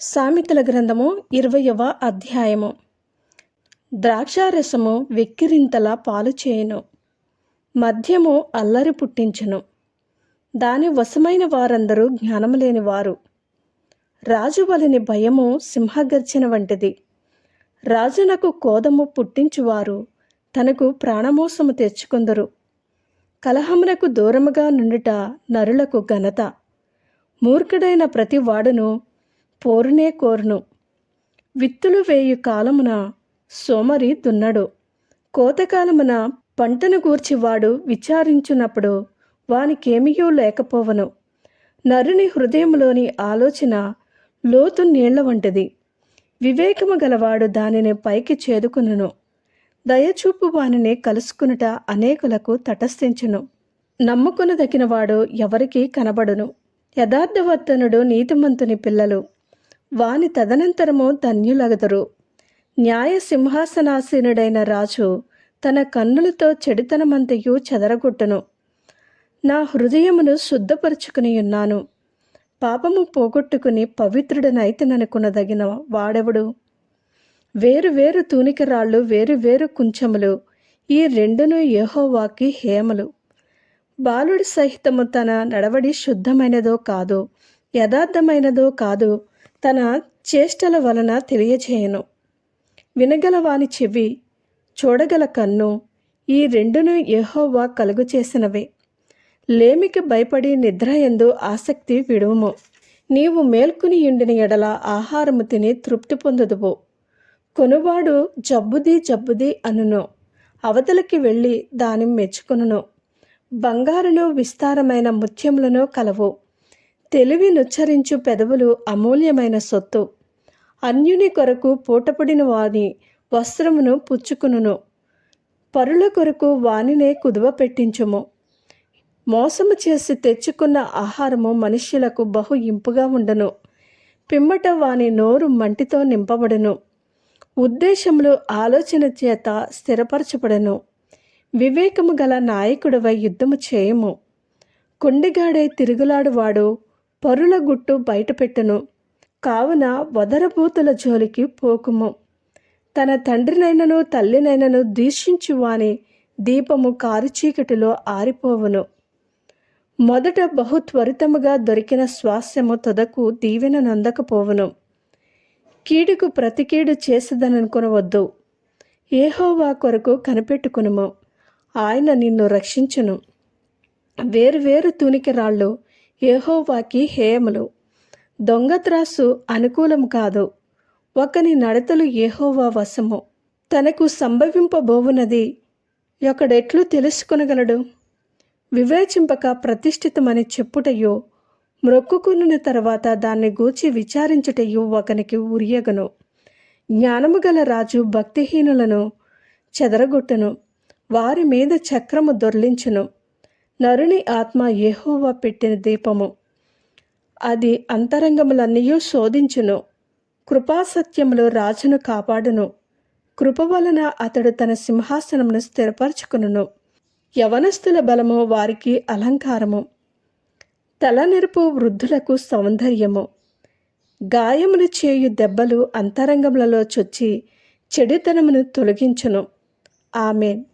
సామెతల గ్రంథము ఇరవయవ అధ్యాయము. ద్రాక్షారసము వెక్కిరింతల పాలు చేయును. మద్యము అల్లరి పుట్టించును. దాని వశమైన వారందరూ జ్ఞానము లేని వారు. రాజు వలని భయము సింహగర్జన వంటిది. రాజునకు కోదము పుట్టించువారు తనకు ప్రాణమోసము తెచ్చుకొందరు. కలహమునకు దూరముగా నుండుట నరులకు ఘనత. మూర్ఖుడైన ప్రతి వాడును పోరునే కోరును. విత్తులు వేయు కాలమున సోమరి దున్నడు. కోతకాలమున పంటను గూర్చి వాడు విచారించున్నప్పుడు వానికేమియూ లేకపోవను. నరుని హృదయంలోని ఆలోచన లోతు నీళ్ళ వంటిది. వివేకము గలవాడు దానిని పైకి చేదుకునును. దయచూపు వానిని కలుసుకునుట అనేకులకు తటస్థించును. నమ్ముకునదగినవాడు ఎవరికీ కనబడును. యథార్థవర్తనుడు నీతిమంతుని పిల్లలు. వాని తదనంతరము ధన్యులగదరు. న్యాయ సింహాసనాసీనుడైన రాజు తన కన్నులతో చెడుతనమంతయు చెదరగొట్టును. నా హృదయమును శుద్ధపరుచుకుని ఉన్నాను పాపము పోగొట్టుకుని పవిత్రుడనైతేననుకునదగిన వాడెవడు? వేరు వేరు తూనికరాళ్ళు వేరు వేరు కుంచములు ఈ రెండును యెహోవాకి హేమలు. బాలుడి సహితము తన నడవడి శుద్ధమైనదో కాదు యథార్థమైనదో కాదు తన చేష్టల వలన తెలియజేయను. వినగలవాని చెవి చూడగల కన్ను ఈ రెండును యెహోవా కలుగు చేసినవే. లేమికి భయపడి నిద్ర ఎందు ఆసక్తి విడువము. నీవు మేల్కొని ఉండిన ఎడల ఆహారము తిని తృప్తి పొందుదువు. కొనువాడు జబ్బుది జబ్బుది అనును. అవతలకి వెళ్ళి దాని మెచ్చుకును బంగారులో విస్తారమైన ముత్యములను కలవు. తెలివినుచ్చరించు పెదవులు అమూల్యమైన సొత్తు. అన్యుని కొరకు పూటపడిన వాని వస్త్రమును పుచ్చుకునును. పరుల కొరకు వానినే కుదువ పెట్టించుము. మోసము చేసి తెచ్చుకున్న ఆహారము మనుష్యులకు బహు ఇంపుగా ఉండను. పిమ్మట వాని నోరు మంటితో నింపబడును. ఉద్దేశములు ఆలోచన చేత స్థిరపరచబడను. వివేకము గల నాయకుడివై యుద్ధము చేయము. కుండిగాడే తిరుగులాడువాడు పరుల గుట్టు బయటపెట్టను. కావున వదరబూతుల జోలికి పోకుము. తన తండ్రినైనను తల్లినైనను దీక్షించు వాని దీపము కారుచీకటిలో ఆరిపోవును. మొదట బహు త్వరితముగా దొరికిన స్వాస్యము తొదకు దీవెన నందకపోవును. కీడుకు ప్రతికీడు కీడు ఏహోవా కొరకు కనిపెట్టుకునుము. ఆయన నిన్ను రక్షించును. వేరు వేరు తూనికి ఏహోవాకి హేయములు దొంగత్రాసు అనుకూలం కాదు. ఒకని నడతలు ఏహోవా వశము. తనకు సంభవింపబోవునది ఒకడెట్లు తెలుసుకొనగలడు? వివేచింపక ప్రతిష్ఠితమని చెప్పుటయో మ్రొక్కుకున్న తర్వాత దాన్ని గూర్చి విచారించుటయో ఒకనికి ఉరియగను. జ్ఞానము గల రాజు భక్తిహీనులను చెదరగొట్టును. వారి మీద చక్రము దొర్లించును. నరుని ఆత్మ యెహోవా పెట్టిన దీపము. అది అంతరంగములన్నీ శోధించును. కృపాసత్యములు రాజును కాపాడును. కృప వలన అతడు తన సింహాసనమును స్థిరపరచుకును యవనస్తుల బలము వారికి అలంకారము. తలనెరుపు వృద్ధులకు సౌందర్యము. గాయములు చేయు దెబ్బలు అంతరంగములలో చొచ్చి చెడుతనమును తొలగించును. ఆమెన్.